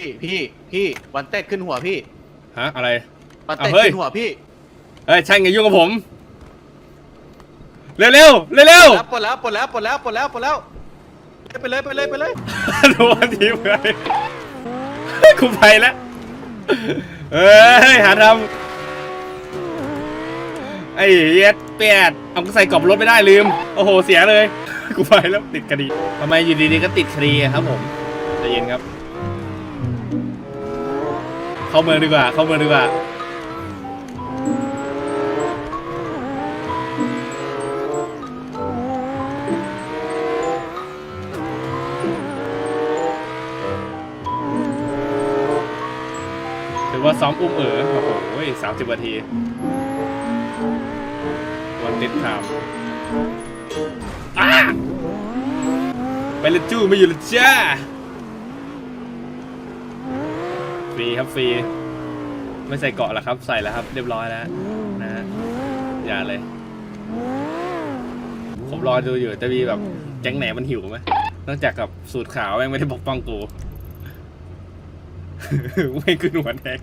พี่พี่พี่วันเต้ขึ้นหัวพี่ฮะอะไร วันเต้เอาเฮ้ย ขึ้นหัวพี่เอ้ยใช่ไงยุ่งกับผม เร็วเร็วเร็วเร็วปลดแล้วปลดแล้วปลดแล้วปลดแล้วปลดแล้วไปเลยไปเลยไปเลยๆโดนทีมเลยกูไปแล้วเอ้ยหาทำไอ้เย็ดแปดเอาก็ใส่กรอบรถไม่ได้ลืม โอ้โหเสียเลยกูไปแล้วติดคดีทำไมอยู่ดีๆก็ติดคดีอะครับผมใจเย็นครับ เข้าเมืองดีกว่า เข้าเมืองดีกว่า ถือว่าซ้อมอุ้มเอ๋อโอ้โหสามสิบนาที วันติดถามไปเลยจู้ไม่อยู่ละจ้า ฟ รีครับฟรีไม่ใส่เกาะแล้วครับ ใส่แล้วครับ เรียบร้อยแล้วนะฮะอย่าเลย ผมรอดูอยู่จะมีแบบแก๊งไหนมันหิวไหมนอกจากกับสูตรขาวแม่งไม่ได้ปกป้องกูไม่ขึ้นหัวแดง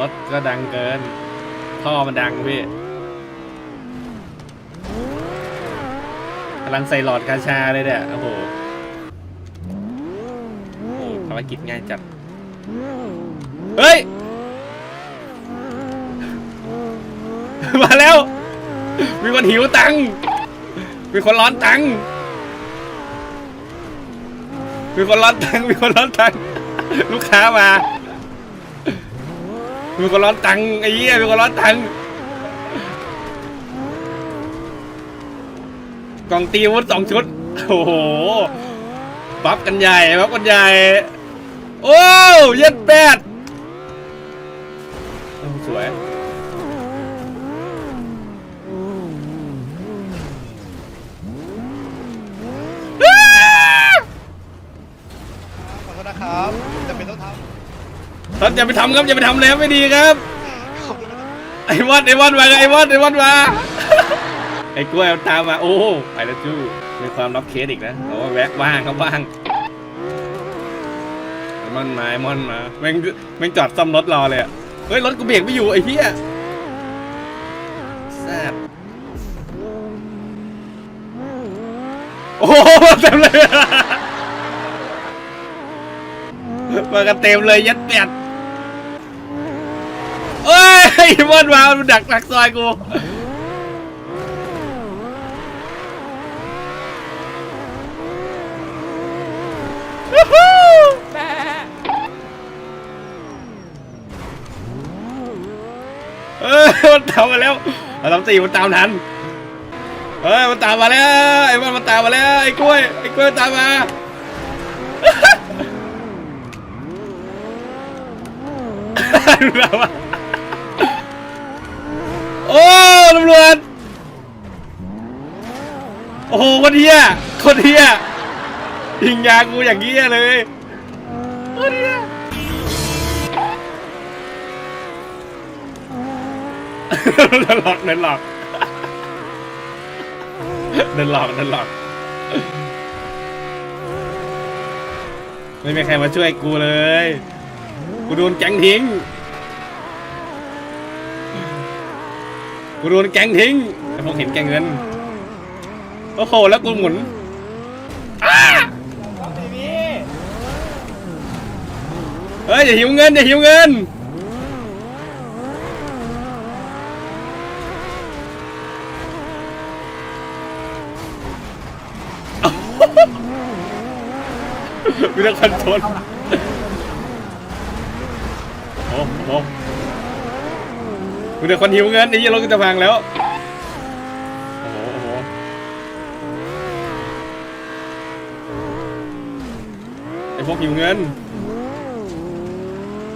รถก็ดังเกิน ท่อมันดังพี่กำลังใส่หลอดกาชาเลยเนี่ยโอ้โหโอ้โหภารกิจง่ายจัด เฮ้ย มาแล้ว มีคนหิวตังค์มีคนร้อนตังค์มีคนร้อนตังค์มีคนร้อนตังค์ลูกค้ามา มีคนร้อนตังค์ไอ้เหี้ยมีคนร้อนตังค์กล่องตีอาวุธสองชุด โอ้โหบัฟกันใหญ่บัฟกันใหญ่ โอ้เย็ดแปดสวยขอโทษนะครับจะเป็นต้องท ท่านอย่าไปทำครับอย่าไปทำเลยครับไม่ดีครับ ไอ้วอนไอ้วอนมาไอ้วอนไอ้วอนมาไอ้กล้วยเอาตามมาโอ้ไปแล้วจู้มีความรับเคสอีกนะโอ้แวะว่างครับว่างไอ้มอนมาไอ้มอนมาแม่งแม่งจอดซ่อมรถรอเลยอะเฮ้ยรถกูเบรกไม่อยู่ไอ้เหี้ยแซ่บโอ้โหเต็มเลย มากันเต็มเลยยัดแปดเอ้ยมอนมามันดักดักซอยกูวู้ฮู้เอ้ยมันตามมาแล้วเราทำสี่มันตามทันเฮ้ยมันตามมาแล้วไอ้มันมันตามมาแล้วไอ้กล้วยไอ้กล้วยตามมา ดูแล้วอะโอ้ตำรวจโอ้โหคนเฮียคนเฮียยิงยากูอย่างเงี้ยเลยคนเฮียเดินหลอกเดินหลอกเดินหลอกเดินหลอกไม่มีใครมาช่วยกูเลย กูโดนแก๊งทิ้ง กูโดนแกงทิ้งไอ้พวกเห็นแกงเงิน โอ้โห แล้วกูหมุนเฮ้ยอย่าหิวเงินอย่าหิวเงินมีแต่คนชนโอ้โห มีแต่คนหิวเงินไอ้ยี่รถก็จะพังแล้ว โอ้โหโอ้โหไอ้พวกหิวเงิน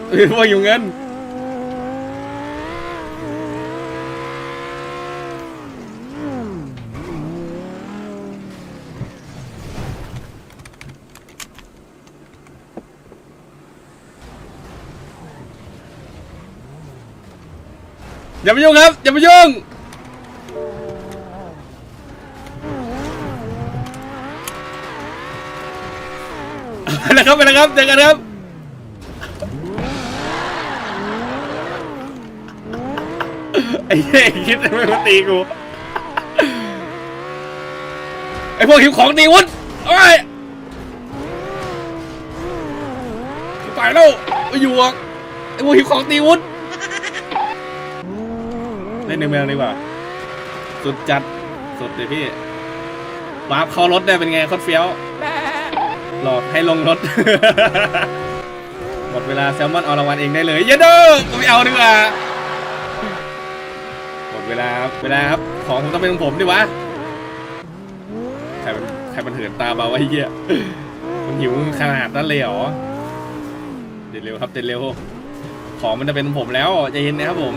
ไอ้พวกหิวเงิน อย่าไปยุ่งครับ อย่าไปยุ่ง ไปแล้วครับไปแล้วครับเจอกันครับ ไอ้เหี้ยคิดไม่มาตีกู ไอ้พวกหิวของตีวุ้นโอ้ยไปแล้วไปอยู่อะไอ้พวกหิวของตีวุ้น ล่นในเมืองดีกว่า สุดจัด สุดเลยพี่วาร์ปเข้ารถได้เป็นไงโคตรเฟี้ยว หลอกให้ลงรถ หมดเวลาแซลมอนเอารางวัลเองได้เลยเยอะเด้อกูไม่เอาดีกว่า หมดเวลาครับ เวลาครับ ของผมต้องเป็นของผมดิวะ ใครมันใครมันเหินตามมาวะไอ้เหี้ยมันหิวขนาดนั้นเลยเหรอ เดินเร็วครับ เดินเร็ว ของมันจะเป็นของผมแล้วใจเย็นนะครับผม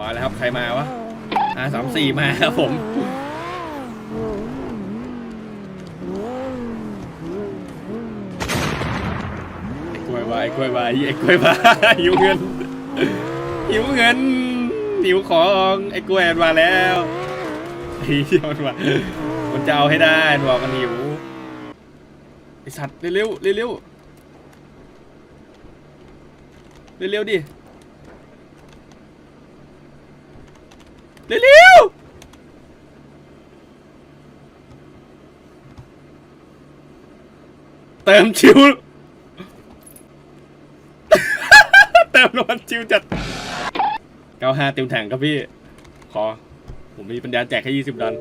มาแล้วครับใครมาวะอ่าสามสี่มาครับผมกล้วยบายกล้วยบายไอ้กล้วยบายหิวเงินหิวเงินหิวของไอ้กล้วยมาแล้วไอ้เหี้ยมันมามันจะเอาให้ได้มันบอกมันหิวไอสัตว์เร็วๆเร็วๆเร็วดิเร็วๆเติมชิว เติมน้ำมันชิวจัด95เต็มถังครับพี่ ขอ ผมมีปัญญาแจกแค่20ดอล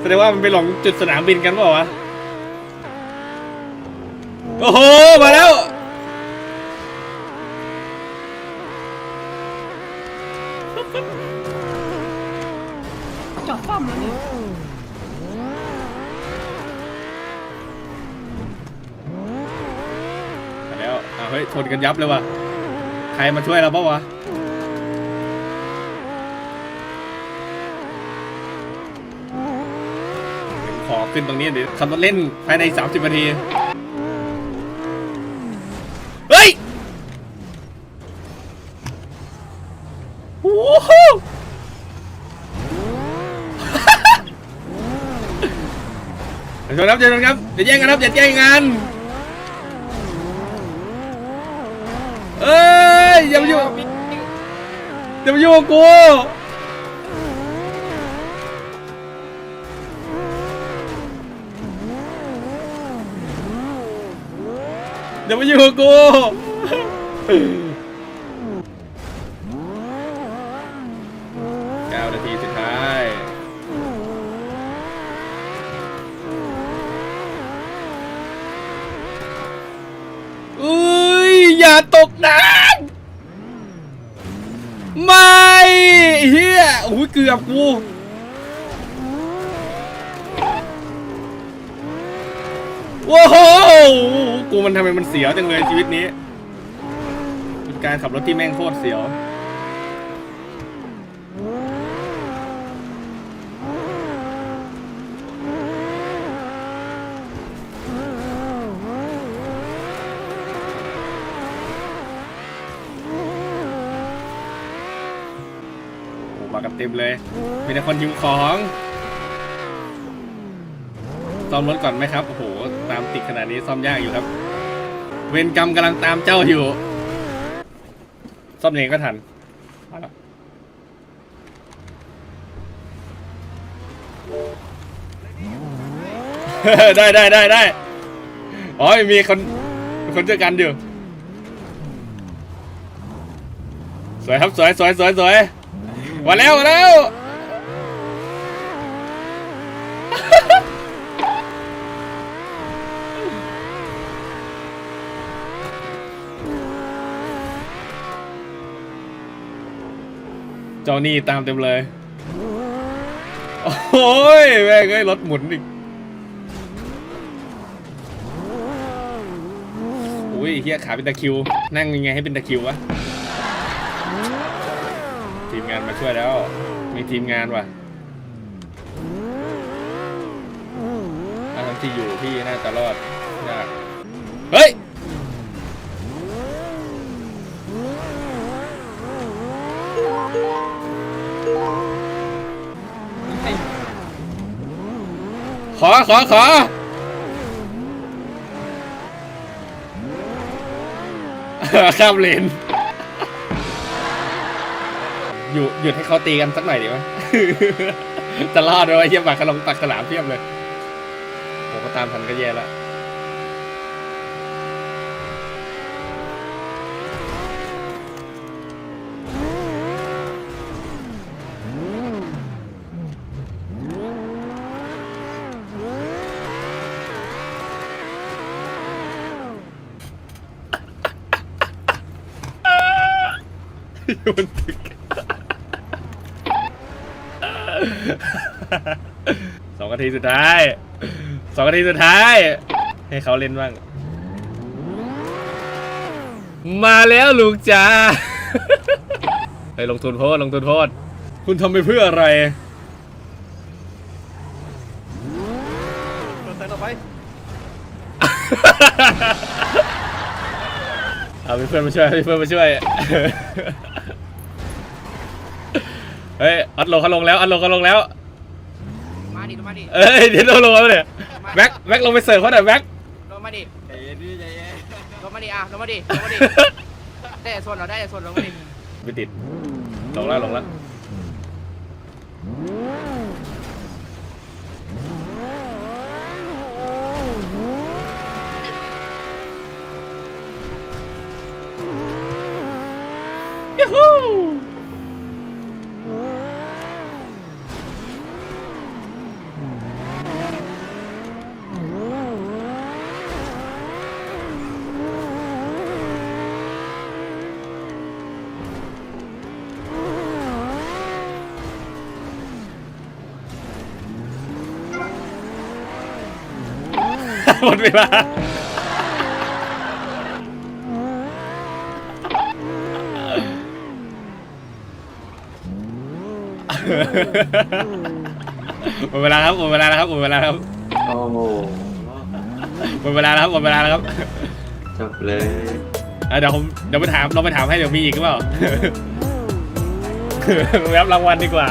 แสดงว่ามันไปหลงจุดสนามบินกันเปล่าวะ โอ้โห มาแล้วาวเฮ้ยชนกันยับเลยว่ะ ใครมาช่วยเราเปล่าวะ ขอขึ้นตรงนี้เดี๋ยวขับรถเล่นภายใน 30นาที เฮ้ย โอ้โหเดี๋ยวชนครับเดี๋ยวชนครับอย่าแย่งกันครับอย่าแย่งกัน อย่ามายุ่งอย่ามายุ่งกับกูอย่ามายุ่งกับกู เกือบกูว้าวกูมันทำไมมันเสียวจังเลยชีวิตนี้เป็นการขับรถที่แม่งโคตรเสียว โอ้มากัน เต็มเลย มีแต่คนหิวของซ่อมรถก่อนไหมครับ โอ้โห ตามติดขนาดนี้ซ่อมยากอยู่ครับ เวรกรรมกำลังตามเจ้าอยู่ ซ่อมเองก็ทันมาแล้วได้ได้ได้ได้อ๋อมีคนมีคนเจอกันอยู่ สวยครับสวยสวยสวยสวย มาแล้วมาแล้วเจ้านี่ตามเต็มเลย โอ้ยแม่งเอ้ยรถหมุนอีกอุ้ยเฮียขาเป็นตะคิว นั่งยังไงให้เป็นตะคิววะ งานมาช่วยแล้ว มีทีมงานว่ะถ้าทำที่อยู่พี่น่าจะรอดยากเฮ้ยขอขอขอข้ามเลน อยู่หยุดให้เขาตีกันสักหน่อยดีไหม จะรอดไหมวะเยี่ยมปากขลงปากฉลามเพียบเลยผมก็ตามทันก็แย่แล้วอยู่บนตึก สองนาทีสุดท้ายสองนาทีสุดท้าย ให้เขาเล่นบ้าง มาแล้วลูกจ้าไปลงทุนโพสลงทุนโพสคุณทำไปเพื่ออะไรเปิดแซงต่อไปเอามีเพื่อนมาช่วยมีเพื่อนมาช่วย เฮ้ยอัดลงเขาลงแล้วอัดลงเขาลงแล้ว มาดิลงมาดิเอ้ยเดี๋ยวลงลงแล้วเนี่ยแบ็คแบ็คลงไปเสิร์ฟเขาหน่อยแบ็คลงมาดิลงมาดิอะลงมาดิลงมาดิได้แต่ส่วนเราได้แต่ส่วนลงมาดิไม่ติดลงแล้วลงแล้วยูฮู หมดเวลา หมดเวลาครับหมดเวลาแล้วครับหมดเวลาแล้วครับโอ้โหหมดเวลาแล้วครับหมดเวลาแล้วครับจบเลยอะเดี๋ยวผมเดี๋ยวไปถามเราไปถามให้เดี๋ยวมีอีกหรือเปล่า รับรางวัลดีกว่า